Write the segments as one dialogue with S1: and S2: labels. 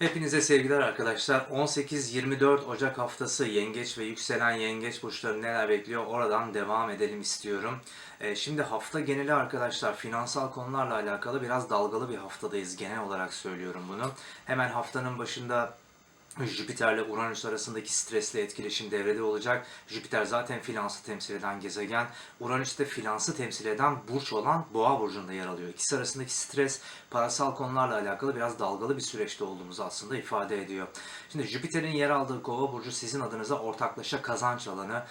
S1: Hepinize sevgiler arkadaşlar. 18-24 Ocak haftası yengeç ve yükselen yengeç burçları neler bekliyor oradan devam edelim istiyorum. Ee, şimdi hafta geneli arkadaşlar finansal konularla alakalı biraz dalgalı bir haftadayız genel olarak söylüyorum bunu. Hemen haftanın başında Jüpiter ile Uranüs arasındaki stresli etkileşim devrede olacak. Jüpiter zaten finansı temsil eden gezegen. Uranüs de finansı temsil eden burç olan Boğa burcunda yer alıyor. İkisi arasındaki stres parasal konularla alakalı biraz dalgalı bir süreçte olduğumuzu aslında ifade ediyor. Şimdi Jüpiter'in yer aldığı Kova burcu sizin adınıza ortaklaşa kazanç alanı.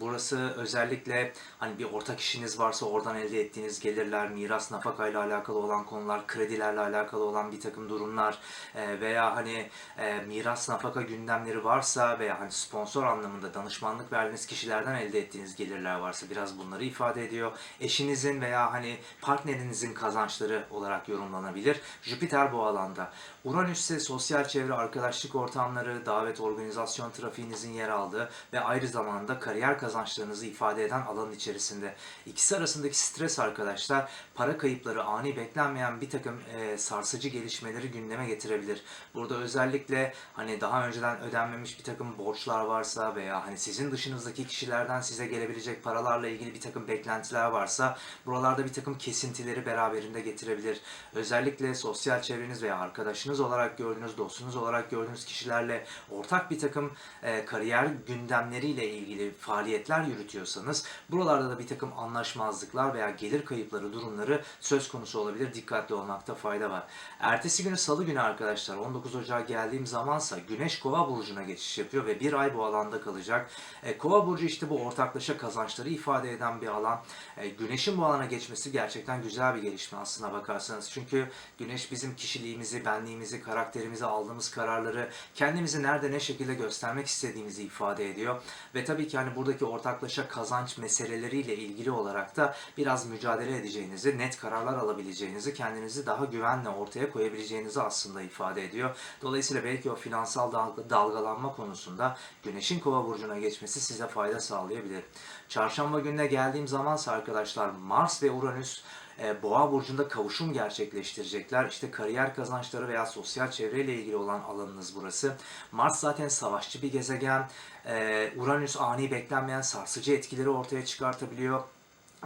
S1: Burası özellikle hani bir ortak işiniz varsa oradan elde ettiğiniz gelirler, miras, nafakayla alakalı olan konular, kredilerle alakalı olan bir takım durumlar e, veya hani e, miras nafaka gündemleri varsa veya hani sponsor anlamında danışmanlık verdiğiniz kişilerden elde ettiğiniz gelirler varsa biraz bunları ifade ediyor. Eşinizin veya hani partnerinizin kazançları olarak yorumlanabilir. Jüpiter bu alanda. Uranüs ise sosyal çevre, arkadaşlık ortamları, davet, organizasyon trafiğinizin yer aldığı ve ayrı zamanda kariyer kazançlarınızı ifade eden alanın içerisinde. İkisi arasındaki stres arkadaşlar para kayıpları, ani beklenmeyen bir takım e, sarsıcı gelişmeleri gündeme getirebilir. Burada özellikle hani daha önceden ödenmemiş bir takım borçlar varsa veya hani sizin dışınızdaki kişilerden size gelebilecek paralarla ilgili bir takım beklentiler varsa buralarda bir takım kesintileri beraberinde getirebilir. Özellikle sosyal çevreniz veya arkadaşınız olarak gördüğünüz, dostunuz olarak gördüğünüz kişilerle ortak bir takım e, kariyer gündemleriyle ilgili faaliyetler yürütüyorsanız buralarda da bir takım anlaşmazlıklar veya gelir kayıpları durumları söz konusu olabilir. Dikkatli olmakta fayda var. Ertesi günü salı günü arkadaşlar 19 Ocağı geldiğim zamansa Güneş Kova burcuna geçiş yapıyor ve bir ay bu alanda kalacak. E, Kova burcu işte bu ortaklaşa kazançları ifade eden bir alan. E, Güneşin bu alana geçmesi gerçekten güzel bir gelişme aslına bakarsanız. Çünkü Güneş bizim kişiliğimizi, benliğimizi, karakterimizi, aldığımız kararları, kendimizi nerede ne şekilde göstermek istediğimizi ifade ediyor. Ve tabii ki hani buradaki ortaklaşa kazanç meseleleriyle ilgili olarak da biraz mücadele edeceğinizi, net kararlar alabileceğinizi, kendinizi daha güvenle ortaya koyabileceğinizi aslında ifade ediyor. Dolayısıyla belki o finansal dalga- dalgalanma konusunda Güneş'in Kova burcuna geçmesi size fayda sağlayabilir. Çarşamba gününe geldiğim zamansa arkadaşlar Mars ve Uranüs e, Boğa burcunda kavuşum gerçekleştirecekler. İşte kariyer kazançları veya sosyal çevreyle ilgili olan alanınız burası. Mars zaten savaşçı bir gezegen. E, Uranüs ani beklenmeyen sarsıcı etkileri ortaya çıkartabiliyor.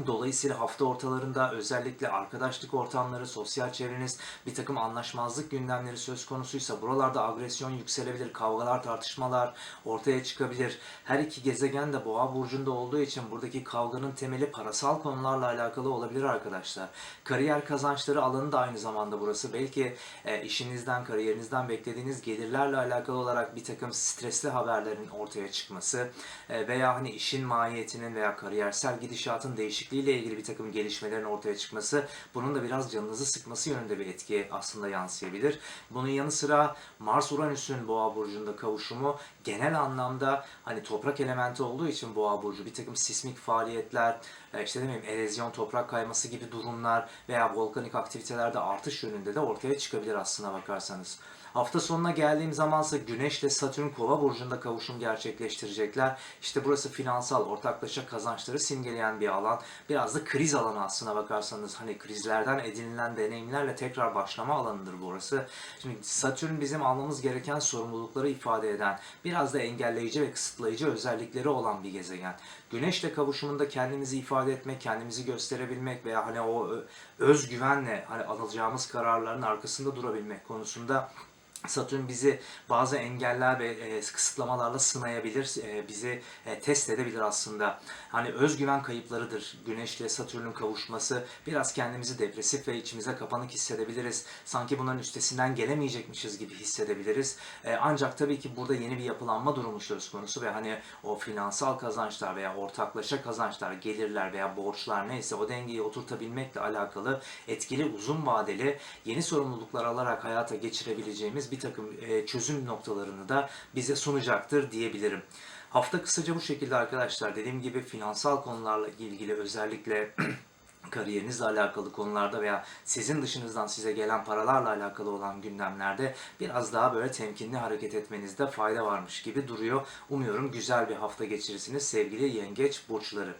S1: Dolayısıyla hafta ortalarında özellikle arkadaşlık ortamları, sosyal çevreniz, bir takım anlaşmazlık gündemleri söz konusuysa buralarda agresyon yükselebilir, kavgalar, tartışmalar ortaya çıkabilir. Her iki gezegen de boğa burcunda olduğu için buradaki kavganın temeli parasal konularla alakalı olabilir arkadaşlar. Kariyer kazançları alanı da aynı zamanda burası. Belki e, işinizden, kariyerinizden beklediğiniz gelirlerle alakalı olarak bir takım stresli haberlerin ortaya çıkması e, veya hani işin mahiyetinin veya kariyersel gidişatın değişikliğiyle ilgili bir takım gelişmelerin ortaya çıkması bunun da biraz canınızı sıkması yönünde bir etki aslında yansıyabilir. Bunun yanı sıra Mars Uranüs'ün Boğa burcunda kavuşumu genel anlamda hani toprak elementi olduğu için Boğa burcu bir takım sismik faaliyetler, e, işte ne bileyim erozyon, toprak kayması gibi durumlar veya volkanik aktivitelerde artış yönünde de ortaya çıkabilir aslına bakarsanız. Hafta sonuna geldiğim zamansa Güneş ile Satürn Kova burcunda kavuşum gerçekleştirecekler. İşte burası finansal, ortaklaşa kazançları simgeleyen bir alan. Biraz da kriz alanı aslına bakarsanız. Hani krizlerden edinilen deneyimlerle tekrar başlama alanıdır burası. Şimdi Satürn bizim almamız gereken sorumlulukları ifade eden, biraz da engelleyici ve kısıtlayıcı özellikleri olan bir gezegen. Güneşle kavuşumunda kendimizi ifade etmek, kendimizi gösterebilmek veya hani o özgüvenle hani alacağımız kararların arkasında durabilmek konusunda Satürn bizi bazı engeller ve e, kısıtlamalarla sınayabilir, e, bizi e, test edebilir aslında. Hani özgüven kayıplarıdır. Güneş ile Satürn'ün kavuşması biraz kendimizi depresif ve içimize kapanık hissedebiliriz. Sanki bunların üstesinden gelemeyecekmişiz gibi hissedebiliriz. E, ancak tabii ki burada yeni bir yapılanma durumu söz konusu ve hani o finansal kazançlar veya ortaklaşa kazançlar, gelirler veya borçlar neyse o dengeyi oturtabilmekle alakalı etkili uzun vadeli yeni sorumluluklar alarak hayata geçirebileceğimiz bir takım e, çözüm noktalarını da bize sunacaktır diyebilirim. Hafta kısaca bu şekilde arkadaşlar. Dediğim gibi finansal konularla ilgili özellikle kariyerinizle alakalı konularda veya sizin dışınızdan size gelen paralarla alakalı olan gündemlerde biraz daha böyle temkinli hareket etmenizde fayda varmış gibi duruyor. Umuyorum güzel bir hafta geçirirsiniz sevgili yengeç burçları.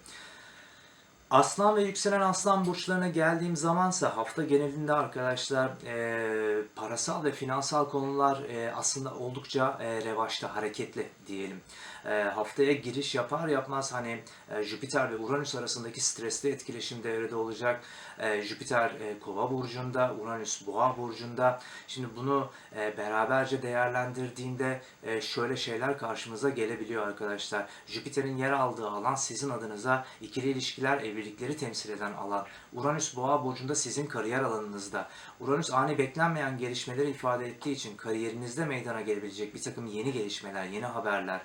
S1: Aslan ve yükselen aslan burçlarına geldiğim zamansa hafta genelinde arkadaşlar e, parasal ve finansal konular e, aslında oldukça e, revaçta, hareketli diyelim. E, haftaya giriş yapar yapmaz hani e, Jüpiter ve Uranüs arasındaki stresli etkileşim devrede olacak. E, Jüpiter e, Kova burcunda, Uranüs Boğa burcunda. Şimdi bunu e, beraberce değerlendirdiğinde şöyle şeyler karşımıza gelebiliyor arkadaşlar. Jüpiter'in yer aldığı alan sizin adınıza ikili ilişkiler, evlilikleri temsil eden alan. Uranüs Boğa burcunda sizin kariyer alanınızda. Uranüs ani beklenmeyen gelişmeleri ifade ettiği için kariyerinizde meydana gelebilecek bir takım yeni gelişmeler, yeni haberler,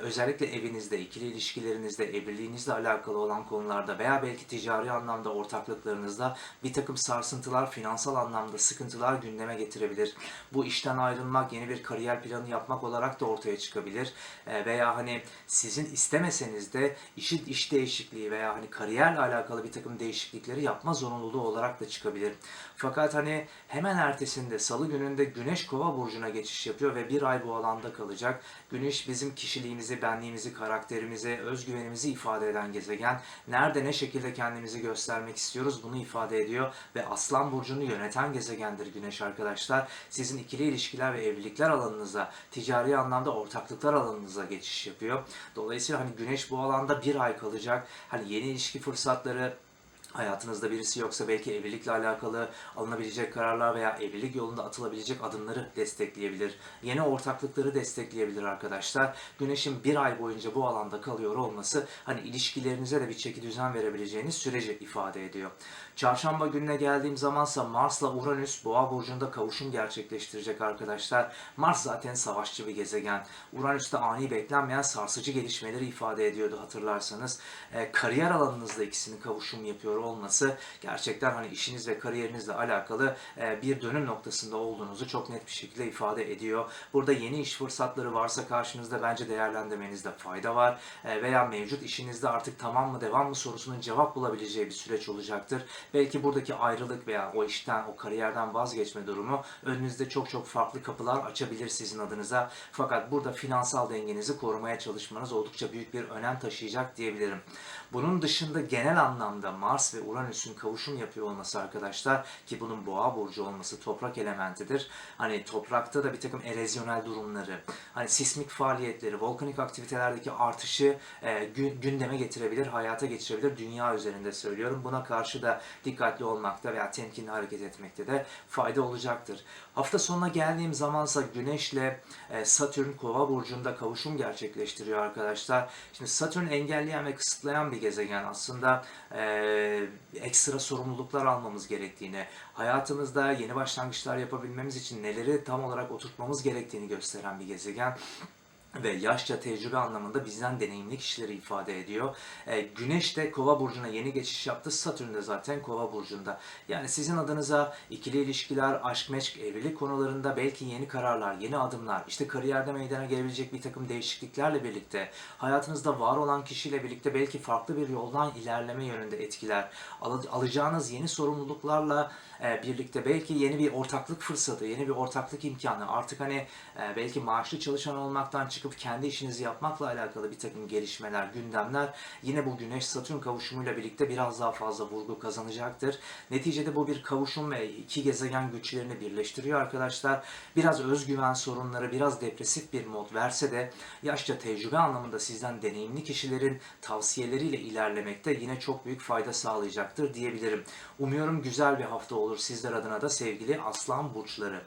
S1: özellikle evinizde, ikili ilişkilerinizde, evliliğinizle alakalı olan konularda veya belki ticari anlamda ortaklıklarınızda bir takım sarsıntılar, finansal anlamda sıkıntılar gündeme getirebilir. Bu işten ayrılmak, yeni bir kariyer planı yapmak olarak da ortaya çıkabilir. E, veya hani sizin istemeseniz de işi iş değişikliği veya hani kariyerle alakalı bir takım değişiklikleri yapma zorunluluğu olarak da çıkabilir. Fakat hani hemen ertesinde salı gününde Güneş Kova burcuna geçiş yapıyor ve bir ay bu alanda kalacak. Güneş bizim kişiliğimizi, benliğimizi, karakterimizi, özgüvenimizi ifade eden gezegen. Nerede ne şekilde kendimizi göstermek istiyoruz bunu ifade ediyor ve Aslan burcunu yöneten gezegendir Güneş arkadaşlar. Sizin ikili ilişkiler ve evlilikler alanınıza, ticari anlamda ortaklıklar alanınıza geçiş yapıyor. Dolayısıyla hani Güneş bu alanda bir ay kalacak. Hani yeni ilişki fırsatları, hayatınızda birisi yoksa belki evlilikle alakalı alınabilecek kararlar veya evlilik yolunda atılabilecek adımları destekleyebilir. Yeni ortaklıkları destekleyebilir arkadaşlar. Güneşin bir ay boyunca bu alanda kalıyor olması hani ilişkilerinize de bir çeki düzen verebileceğiniz süreci ifade ediyor. Çarşamba gününe geldiğim zamansa Mars'la Uranüs Boğa burcunda kavuşum gerçekleştirecek arkadaşlar. Mars zaten savaşçı bir gezegen. Uranüs de ani beklenmeyen sarsıcı gelişmeleri ifade ediyordu hatırlarsanız. E, kariyer alanınızda ikisinin kavuşum yapıyor olması gerçekten hani işiniz ve kariyerinizle alakalı e, bir dönüm noktasında olduğunuzu çok net bir şekilde ifade ediyor. Burada yeni iş fırsatları varsa karşınızda bence değerlendirmenizde fayda var. E, veya mevcut işinizde artık tamam mı devam mı sorusunun cevap bulabileceği bir süreç olacaktır. Belki buradaki ayrılık veya o işten, o kariyerden vazgeçme durumu önünüzde çok çok farklı kapılar açabilir sizin adınıza. Fakat burada finansal dengenizi korumaya çalışmanız oldukça büyük bir önem taşıyacak diyebilirim. Bunun dışında genel anlamda Mars ve Uranüs'ün kavuşum yapıyor olması arkadaşlar ki bunun boğa burcu olması toprak elementidir. Hani toprakta da bir takım erozyonel durumları, hani sismik faaliyetleri, volkanik aktivitelerdeki artışı e, gündeme getirebilir, hayata geçirebilir. Dünya üzerinde söylüyorum. Buna karşı da dikkatli olmakta veya temkinli hareket etmekte de fayda olacaktır. Hafta sonuna geldiğim zamansa Güneş'le e, Satürn Kova burcunda kavuşum gerçekleştiriyor arkadaşlar. Şimdi Satürn engelleyen ve kısıtlayan bir gezegen aslında e, ekstra sorumluluklar almamız gerektiğini, hayatımızda yeni başlangıçlar yapabilmemiz için neleri tam olarak oturtmamız gerektiğini gösteren bir gezegen ve yaşça tecrübe anlamında bizden deneyimli kişileri ifade ediyor. E, Güneş de Kova burcuna yeni geçiş yaptı. Satürn de zaten Kova burcunda. Yani sizin adınıza ikili ilişkiler, aşk, meşk, evlilik konularında belki yeni kararlar, yeni adımlar, işte kariyerde meydana gelebilecek bir takım değişikliklerle birlikte, hayatınızda var olan kişiyle birlikte belki farklı bir yoldan ilerleme yönünde etkiler, al alacağınız yeni sorumluluklarla e, birlikte belki yeni bir ortaklık fırsatı, yeni bir ortaklık imkanı, artık hani e, belki maaşlı çalışan olmaktan çıkıp çıkıp kendi işinizi yapmakla alakalı bir takım gelişmeler, gündemler yine bu Güneş-Satürn kavuşumuyla birlikte biraz daha fazla vurgu kazanacaktır. Neticede bu bir kavuşum ve iki gezegen güçlerini birleştiriyor arkadaşlar. Biraz özgüven sorunları, biraz depresif bir mod verse de yaşça tecrübe anlamında sizden deneyimli kişilerin tavsiyeleriyle ilerlemekte yine çok büyük fayda sağlayacaktır diyebilirim. Umuyorum güzel bir hafta olur sizler adına da sevgili Aslan Burçları.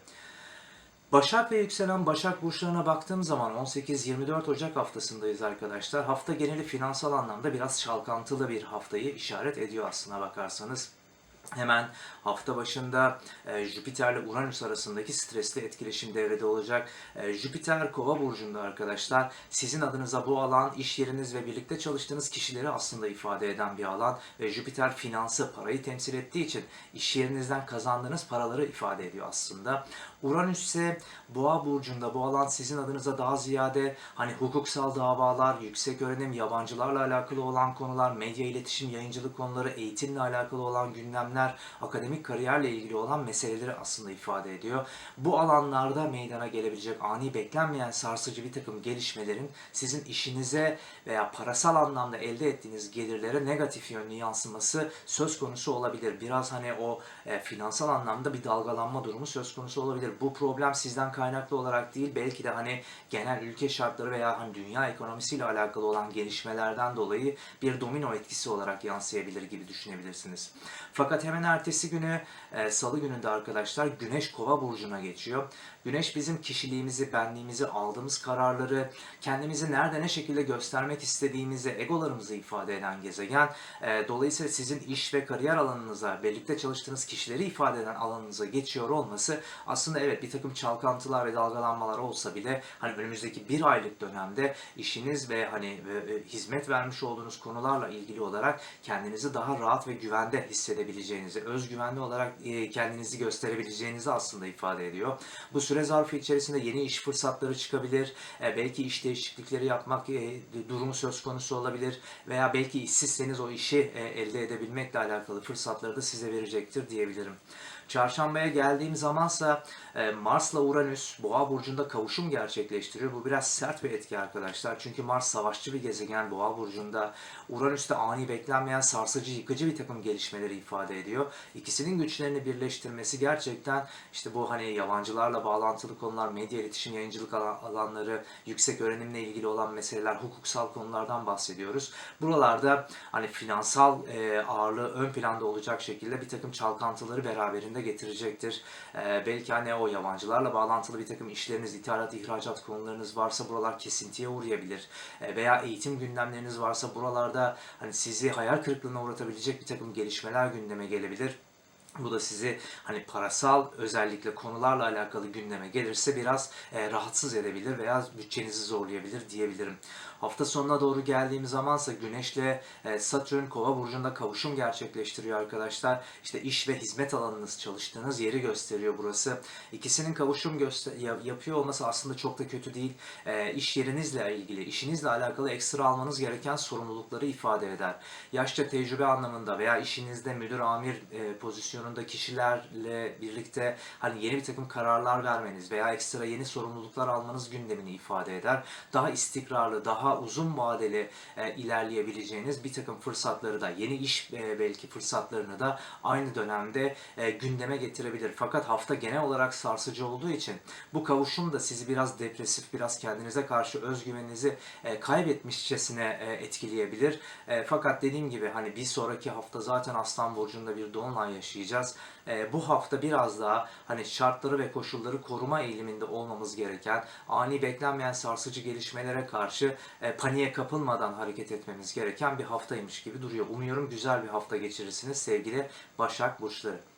S1: Başak ve yükselen Başak burçlarına baktığım zaman 18-24 Ocak haftasındayız arkadaşlar. Hafta geneli finansal anlamda biraz çalkantılı bir haftayı işaret ediyor aslına bakarsanız. Hemen hafta başında e, Jüpiter ile Uranüs arasındaki stresli etkileşim devrede olacak. E, Jüpiter Kova burcunda arkadaşlar. Sizin adınıza bu alan iş yeriniz ve birlikte çalıştığınız kişileri aslında ifade eden bir alan ve Jüpiter finansı, parayı temsil ettiği için iş yerinizden kazandığınız paraları ifade ediyor aslında. Uranüs ise Boğa burcunda bu alan sizin adınıza daha ziyade hani hukuksal davalar, yüksek öğrenim, yabancılarla alakalı olan konular, medya iletişim, yayıncılık konuları, eğitimle alakalı olan gündemler, akademik kariyerle ilgili olan meseleleri aslında ifade ediyor. Bu alanlarda meydana gelebilecek ani beklenmeyen sarsıcı bir takım gelişmelerin sizin işinize veya parasal anlamda elde ettiğiniz gelirlere negatif yönlü yansıması söz konusu olabilir. Biraz hani o e, finansal anlamda bir dalgalanma durumu söz konusu olabilir. Bu problem sizden kaynaklı olarak değil belki de hani genel ülke şartları veya hani dünya ekonomisiyle alakalı olan gelişmelerden dolayı bir domino etkisi olarak yansıyabilir gibi düşünebilirsiniz. Fakat hemen ertesi günü e, salı gününde arkadaşlar Güneş Kova burcuna geçiyor. Güneş bizim kişiliğimizi, benliğimizi, aldığımız kararları, kendimizi nerede ne şekilde göstermek istediğimizi, egolarımızı ifade eden gezegen. E, dolayısıyla sizin iş ve kariyer alanınıza, birlikte çalıştığınız kişileri ifade eden alanınıza geçiyor olması aslında evet bir takım çalkantılar ve dalgalanmalar olsa bile hani önümüzdeki bir aylık dönemde işiniz ve hani e, e, hizmet vermiş olduğunuz konularla ilgili olarak kendinizi daha rahat ve güvende hissedebileceğinizi, özgüvenli olarak e, kendinizi gösterebileceğinizi aslında ifade ediyor. Bu süre zarfı içerisinde yeni iş fırsatları çıkabilir. Belki iş değişiklikleri yapmak durumu söz konusu olabilir veya belki işsizseniz o işi elde edebilmekle alakalı fırsatları da size verecektir diyebilirim. Çarşambaya geldiğim zamansa e, Mars'la Uranüs Boğa burcunda kavuşum gerçekleştiriyor. Bu biraz sert bir etki arkadaşlar. Çünkü Mars savaşçı bir gezegen Boğa burcunda. Uranüs de ani beklenmeyen sarsıcı, yıkıcı bir takım gelişmeleri ifade ediyor. İkisinin güçlerini birleştirmesi gerçekten işte bu hani yabancılarla bağlantılı konular, medya iletişim, yayıncılık alan- alanları, yüksek öğrenimle ilgili olan meseleler, hukuksal konulardan bahsediyoruz. Buralarda hani finansal e, ağırlığı ön planda olacak şekilde bir takım çalkantıları beraberinde getirecektir. E, belki hani o yabancılarla bağlantılı bir takım işleriniz, ithalat, ihracat konularınız varsa buralar kesintiye uğrayabilir. E, veya eğitim gündemleriniz varsa buralarda hani sizi hayal kırıklığına uğratabilecek bir takım gelişmeler gündeme gelebilir. Bu da sizi hani parasal özellikle konularla alakalı gündeme gelirse biraz e, rahatsız edebilir veya bütçenizi zorlayabilir diyebilirim. Hafta sonuna doğru geldiğim zamansa Güneş'le e, Satürn Kova burcunda kavuşum gerçekleştiriyor arkadaşlar. İşte iş ve hizmet alanınız çalıştığınız yeri gösteriyor burası. İkisinin kavuşum yapıyor olması aslında çok da kötü değil. E, iş yerinizle ilgili, işinizle alakalı ekstra almanız gereken sorumlulukları ifade eder. Yaşça tecrübe anlamında veya işinizde müdür amir e, pozisyonunda kişilerle birlikte hani yeni bir takım kararlar vermeniz veya ekstra yeni sorumluluklar almanız gündemini ifade eder. Daha istikrarlı, daha uzun vadeli e, ilerleyebileceğiniz bir takım fırsatları da, yeni iş e, belki fırsatlarını da aynı dönemde e, gündeme getirebilir. Fakat hafta genel olarak sarsıcı olduğu için bu kavuşum da sizi biraz depresif, biraz kendinize karşı özgüveninizi e, kaybetmişçesine e, etkileyebilir. E, fakat dediğim gibi hani bir sonraki hafta zaten Aslan Burcu'nda bir dolunay yaşayacağız. E, bu hafta biraz daha hani şartları ve koşulları koruma eğiliminde olmamız gereken, ani beklenmeyen sarsıcı gelişmelere karşı e, paniğe kapılmadan hareket etmemiz gereken bir haftaymış gibi duruyor. Umuyorum güzel bir hafta geçirirsiniz sevgili Başak Burçları.